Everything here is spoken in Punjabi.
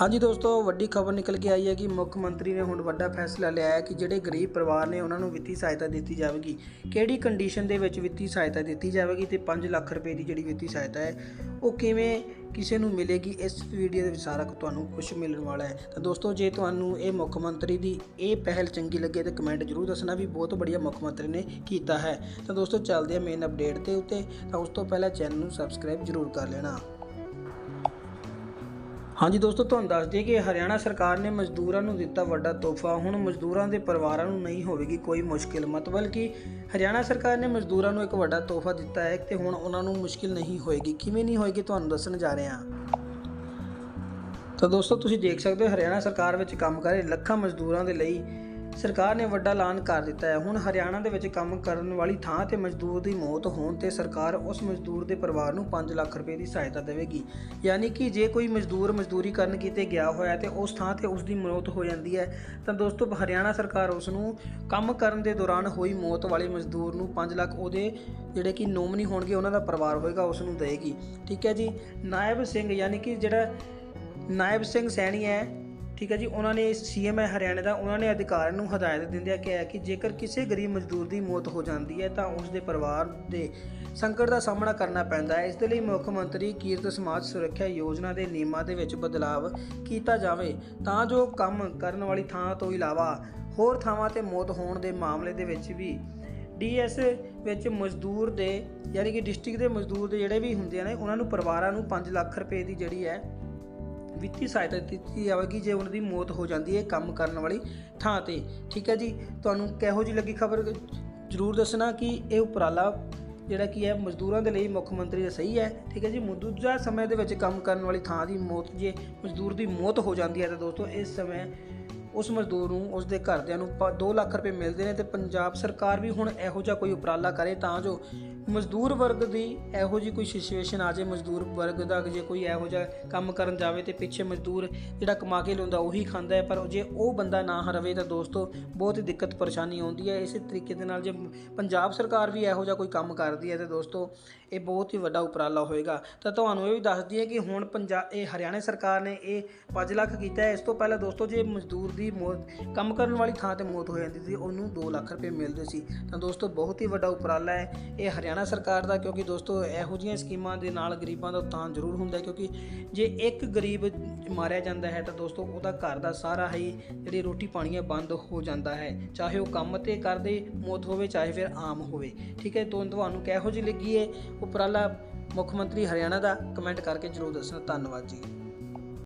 ਹਾਂਜੀ ਦੋਸਤੋ, ਵੱਡੀ ਖਬਰ ਨਿਕਲ ਕੇ ਆਈ ਹੈ ਕਿ ਮੁੱਖ ਮੰਤਰੀ ਨੇ ਹੁਣ ਵੱਡਾ ਫੈਸਲਾ ਲਿਆ ਹੈ ਕਿ ਜਿਹੜੇ ਗਰੀਬ ਪਰਿਵਾਰ ਨੇ ਉਹਨਾਂ ਨੂੰ ਵਿੱਤੀ ਸਹਾਇਤਾ ਦਿੱਤੀ ਜਾਵੇਗੀ। ਕਿਹੜੀ ਕੰਡੀਸ਼ਨ ਦੇ ਵਿੱਚ ਵਿੱਤੀ ਸਹਾਇਤਾ ਦਿੱਤੀ ਜਾਵੇਗੀ ਤੇ 5 ਲੱਖ ਰੁਪਏ ਦੀ ਜਿਹੜੀ ਵਿੱਤੀ ਸਹਾਇਤਾ ਹੈ, ਉਹ ਕਿਵੇਂ ਕਿਸੇ ਨੂੰ ਮਿਲੇਗੀ, ਇਸ ਵੀਡੀਓ ਦੇ ਵਿੱਚ ਸਾਰਾ ਕੁ ਤੁਹਾਨੂੰ ਕੁਝ ਮਿਲਣ ਵਾਲਾ ਹੈ। ਤਾਂ ਦੋਸਤੋ, ਜੇ ਤੁਹਾਨੂੰ ਇਹ ਮੁੱਖ ਮੰਤਰੀ ਦੀ ਇਹ ਪਹਿਲ ਚੰਗੀ ਲੱਗੇ ਤਾਂ ਕਮੈਂਟ ਜ਼ਰੂਰ ਦੱਸਣਾ ਵੀ ਬਹੁਤ ਬੜੀਆ ਮੁੱਖ ਮੰਤਰੀ ਨੇ ਕੀਤਾ ਹੈ। ਤਾਂ ਦੋਸਤੋ, ਚੱਲਦੇ ਆ ਮੇਨ ਅਪਡੇਟ ਤੇ ਉੱਤੇ। ਤਾਂ ਉਸ ਤੋਂ ਪਹਿਲਾਂ ਚੈਨਲ ਨੂੰ ਸਬਸਕ੍ਰਾਈਬ ਜ਼ਰੂਰ ਕਰ ਲੈਣਾ। ਹਾਂਜੀ ਦੋਸਤੋ, ਤੁਹਾਨੂੰ ਦੱਸ ਦਈਏ ਕਿ ਹਰਿਆਣਾ ਸਰਕਾਰ ਨੇ ਮਜ਼ਦੂਰਾਂ ਨੂੰ ਦਿੱਤਾ ਵੱਡਾ ਤੋਹਫਾ। ਹੁਣ ਮਜ਼ਦੂਰਾਂ ਦੇ ਪਰਿਵਾਰਾਂ ਨੂੰ ਨਹੀਂ ਹੋਵੇਗੀ ਕੋਈ ਮੁਸ਼ਕਿਲ। ਮਤਲਬ ਕਿ ਹਰਿਆਣਾ ਸਰਕਾਰ ਨੇ ਮਜ਼ਦੂਰਾਂ ਨੂੰ ਇੱਕ ਵੱਡਾ ਤੋਹਫਾ ਦਿੱਤਾ ਹੈ ਤੇ ਹੁਣ ਉਹਨਾਂ ਨੂੰ ਮੁਸ਼ਕਿਲ ਨਹੀਂ ਹੋਏਗੀ। ਕਿਵੇਂ ਨਹੀਂ ਹੋਏਗੀ, ਤੁਹਾਨੂੰ ਦੱਸਣ ਜਾ ਰਹੇ ਹਾਂ। ਤਾਂ ਦੋਸਤੋ, ਤੁਸੀਂ ਦੇਖ ਸਕਦੇ ਹੋ ਹਰਿਆਣਾ ਸਰਕਾਰ ਵਿੱਚ ਕੰਮ ਕਰ ਰਹੇ ਲੱਖਾਂ ਮਜ਼ਦੂਰਾਂ ਦੇ ਲਈ ਸਰਕਾਰ ਨੇ ਵੱਡਾ ਐਲਾਨ ਕਰ ਦਿੱਤਾ ਹੈ। ਹੁਣ ਹਰਿਆਣਾ ਦੇ ਵਿੱਚ ਕੰਮ ਕਰਨ ਵਾਲੀ ਥਾਂ ਤੇ ਮਜ਼ਦੂਰ ਦੀ ਮੌਤ ਹੋਣ ਤੇ ਸਰਕਾਰ ਉਸ ਮਜ਼ਦੂਰ ਦੇ ਪਰਿਵਾਰ ਨੂੰ 5 ਲੱਖ ਰੁਪਏ ਦੀ ਸਹਾਇਤਾ ਦੇਵੇਗੀ। ਯਾਨੀ ਕਿ ਜੇ ਕੋਈ ਮਜ਼ਦੂਰ ਮਜ਼ਦੂਰੀ ਕਰਨ ਕਿਤੇ ਗਿਆ ਹੋਇਆ ਤੇ ਉਸ ਥਾਂ ਤੇ ਉਸ ਦੀ ਮੌਤ ਹੋ ਜਾਂਦੀ ਹੈ, ਤਾਂ ਦੋਸਤੋ ਹਰਿਆਣਾ ਸਰਕਾਰ ਉਸ ਨੂੰ ਕੰਮ ਕਰਨ ਦੇ ਦੌਰਾਨ ਹੋਈ ਮੌਤ ਵਾਲੇ ਮਜ਼ਦੂਰ ਨੂੰ 5 ਲੱਖ ਉਹਦੇ ਜਿਹੜੇ ਕਿ ਨੋਮਨੀ ਹੋਣਗੇ ਉਹਨਾਂ ਦਾ ਪਰਿਵਾਰ ਹੋਏਗਾ, ਉਸ ਨੂੰ ਦੇਵੇਗੀ। ਠੀਕ ਹੈ ਜੀ? ਨਾਇਬ ਸਿੰਘ, ਯਾਨੀ ਕਿ ਜਿਹੜਾ ਨਾਇਬ ਸਿੰਘ ਸੈਣੀ ਹੈ ਠੀਕ ਹੈ ਜੀ, ਉਹਨਾਂ ਨੇ ਸੀਐਮ ਹੈ ਹਰਿਆਣਾ ਦਾ, ਉਹਨਾਂ ਨੇ ਅਧਿਕਾਰੀਆਂ ਨੂੰ ਹਦਾਇਤ ਦਿੰਦਿਆਂ ਕਿਹਾ ਕਿ ਜੇਕਰ ਕਿਸੇ ਗਰੀਬ ਮਜ਼ਦੂਰ ਦੀ ਮੌਤ ਹੋ ਜਾਂਦੀ ਹੈ, ਤਾਂ ਉਸ ਦੇ ਪਰਿਵਾਰ ਦੇ ਸੰਕਟ ਦਾ ਸਾਹਮਣਾ ਕਰਨਾ ਪੈਂਦਾ ਹੈ। ਇਸ ਦੇ ਲਈ ਮੁੱਖ ਮੰਤਰੀ ਕੀਰਤ ਸਮਾਜ ਸੁਰੱਖਿਆ ਯੋਜਨਾ ਦੇ ਨਿਯਮਾਂ ਦੇ ਵਿੱਚ ਬਦਲਾਵ ਕੀਤਾ ਜਾਵੇ, ਤਾਂ ਜੋ ਕੰਮ ਕਰਨ ਵਾਲੀ ਥਾਂ ਤੋਂ ਇਲਾਵਾ ਹੋਰ ਥਾਵਾਂ ਤੇ ਮੌਤ ਹੋਣ ਦੇ ਮਾਮਲੇ ਦੇ ਵਿੱਚ ਵੀ ਡੀਐਸ ਵਿੱਚ ਮਜ਼ਦੂਰ ਦੇ, ਯਾਨੀ ਕਿ ਡਿਸਟ੍ਰਿਕਟ ਦੇ ਮਜ਼ਦੂਰ ਦੇ ਜਿਹੜੇ ਵੀ ਹੁੰਦੇ ਨੇ, ਉਹਨਾਂ ਨੂੰ ਪਰਿਵਾਰਾਂ ਨੂੰ 5 ਲੱਖ ਰੁਪਏ ਦੀ ਜਿਹੜੀ ਹੈ ਵਿੱਤੀ ਸਹਾਇਤਾ ਦਿੱਤੀ ਜਾਵੇਗੀ ਜੇ ਉਹਨਾਂ ਦੀ ਮੌਤ ਹੋ ਜਾਂਦੀ ਹੈ ਕੰਮ ਕਰਨ ਵਾਲੀ ਥਾਂ ਤੇ। ਠੀਕ ਹੈ ਜੀ? ਤੁਹਾਨੂੰ ਕਿਹੋ ਜਿਹੀ ਲੱਗੀ ਖਬਰ? ਜਰੂਰ ਦੱਸਣਾ ਕਿ ਇਹ ਉਪਰਾਲਾ ਜਿਹੜਾ ਕੀ ਹੈ, ਮਜ਼ਦੂਰਾਂ ਦੇ ਲਈ ਮੁੱਖ ਮੰਤਰੀ ਦਾ ਸਹੀ ਹੈ। ਠੀਕ ਹੈ ਜੀ? ਮੌਜੂਦਾ ਸਮੇਂ ਦੇ ਵਿੱਚ ਕੰਮ ਕਰਨ ਵਾਲੀ ਥਾਂ ਦੀ ਮੌਤ, ਜੇ ਮਜ਼ਦੂਰ ਦੀ ਮੌਤ ਹੋ ਜਾਂਦੀ ਹੈ ਤਾਂ ਦੋਸਤੋ, ਇਸ ਸਮੇਂ ਉਸ ਮਜ਼ਦੂਰ ਨੂੰ, ਉਸ ਦੇ ਘਰਦਿਆਂ ਨੂੰ 2 ਲੱਖ ਰੁਪਏ ਮਿਲਦੇ ਨੇ ਤੇ ਪੰਜਾਬ ਸਰਕਾਰ ਵੀ ਹੁਣ ਇਹੋ ਜਿਹਾ ਕੋਈ ਉਪਰਾਲਾ ਕਰੇ ਤਾਂ ਜੋ ਮਜ਼ਦੂਰ ਵਰਗ ਦੀ ਇਹੋ ਜੀ ਕੋਈ ਸਿਚੁਏਸ਼ਨ ਆ ਜਾਏ ਮਜ਼ਦੂਰ ਵਰਗ ਦਾ ਜੇ ਕੋਈ ਇਹੋ ਜਿਹਾ ਕੰਮ ਕਰਨ ਜਾਵੇ ਤੇ ਪਿੱਛੇ ਮਜ਼ਦੂਰ ਜਿਹੜਾ ਕਮਾ ਕੇ ਲਿਆਉਂਦਾ ਉਹੀ ਖਾਂਦਾ ਹੈ, ਪਰ ਜੇ ਉਹ ਬੰਦਾ ਨਾ ਰਵੇ ਤਾਂ ਦੋਸਤੋ ਬਹੁਤ ਹੀ ਦਿੱਕਤ ਪਰੇਸ਼ਾਨੀ ਆਉਂਦੀ ਹੈ। ਇਸੇ ਤਰੀਕੇ ਦੇ ਨਾਲ ਜੇ ਪੰਜਾਬ ਸਰਕਾਰ ਵੀ ਇਹੋ ਜਿਹਾ ਕੋਈ ਕੰਮ ਕਰਦੀ ਹੈ ਤੇ ਦੋਸਤੋ ਇਹ ਬਹੁਤ ਹੀ ਵੱਡਾ ਉਪਰਾਲਾ ਹੋਏਗਾ। ਤਾਂ ਤੁਹਾਨੂੰ ਇਹ ਵੀ ਦੱਸ ਦਈਏ ਕਿ ਹੁਣ ਪੰਜਾਬ ਇਹ ਹਰਿਆਣਾ ਸਰਕਾਰ ਨੇ ਇਹ 5 ਲੱਖ ਕੀਤਾ ਹੈ। ਇਸ ਤੋਂ ਪਹਿਲਾਂ ਦੋਸਤੋ ਜੇ ਮਜ਼ਦੂਰ ਦੀ ਮੌਤ, ਕੰਮ ਕਰਨ ਵਾਲੀ ਥਾਂ ਤੇ ਮੌਤ ਹੋ ਜਾਂਦੀ ਸੀ, ਉਹਨੂੰ 2 ਲੱਖ ਰੁਪਏ ਮਿਲਦੇ ਸੀ। ਤਾਂ ਦੋਸਤੋ ਬਹੁਤ ਹੀ ਵੱਡਾ ਉਪਰਾਲਾ ਹੈ ਇਹ ਹਰਿਆਣਾ ਸਰਕਾਰ ਦਾ, ਕਿਉਂਕਿ ਦੋਸਤੋ ਇਹੋ ਜਿਹੀਆਂ ਸਕੀਮਾਂ ਦੇ ਨਾਲ ਗਰੀਬਾਂ ਦਾ ਉਤਾਨ ਜ਼ਰੂਰ ਹੁੰਦਾ ਕਿਉਂਕਿ ਜੇ ਇੱਕ ਗਰੀਬ ਮਾਰਿਆ ਜਾਂਦਾ ਹੈ, ਤਾਂ ਦੋਸਤੋ ਉਹਦਾ ਘਰ ਦਾ ਸਾਰਾ ਹੀ ਜਿਹੜੀ ਰੋਟੀ ਪਾਣੀ ਹੈ ਬੰਦ ਹੋ ਜਾਂਦਾ ਹੈ। ਚਾਹੇ ਉਹ ਕੰਮ ਤੇ ਕਰਦੇ, ਮੌਤ ਹੋਵੇ, ਚਾਹੇ ਫਿਰ ਆਮ ਹੋਵੇ। ਠੀਕ ਹੈ, ਤੋਂ ਤੁਹਾਨੂੰ ਕਿਹੋ ਜਿਹੀ ਲੱਗੀ ਹੈ? ਉਪਰਾਲਾ ਮੁੱਖ ਮੰਤਰੀ ਹਰਿਆਣਾ ਦਾ ਕਮੈਂਟ ਕਰਕੇ ਜ਼ਰੂਰ ਦੱਸਣਾ। ਧੰਨਵਾਦ ਜੀ।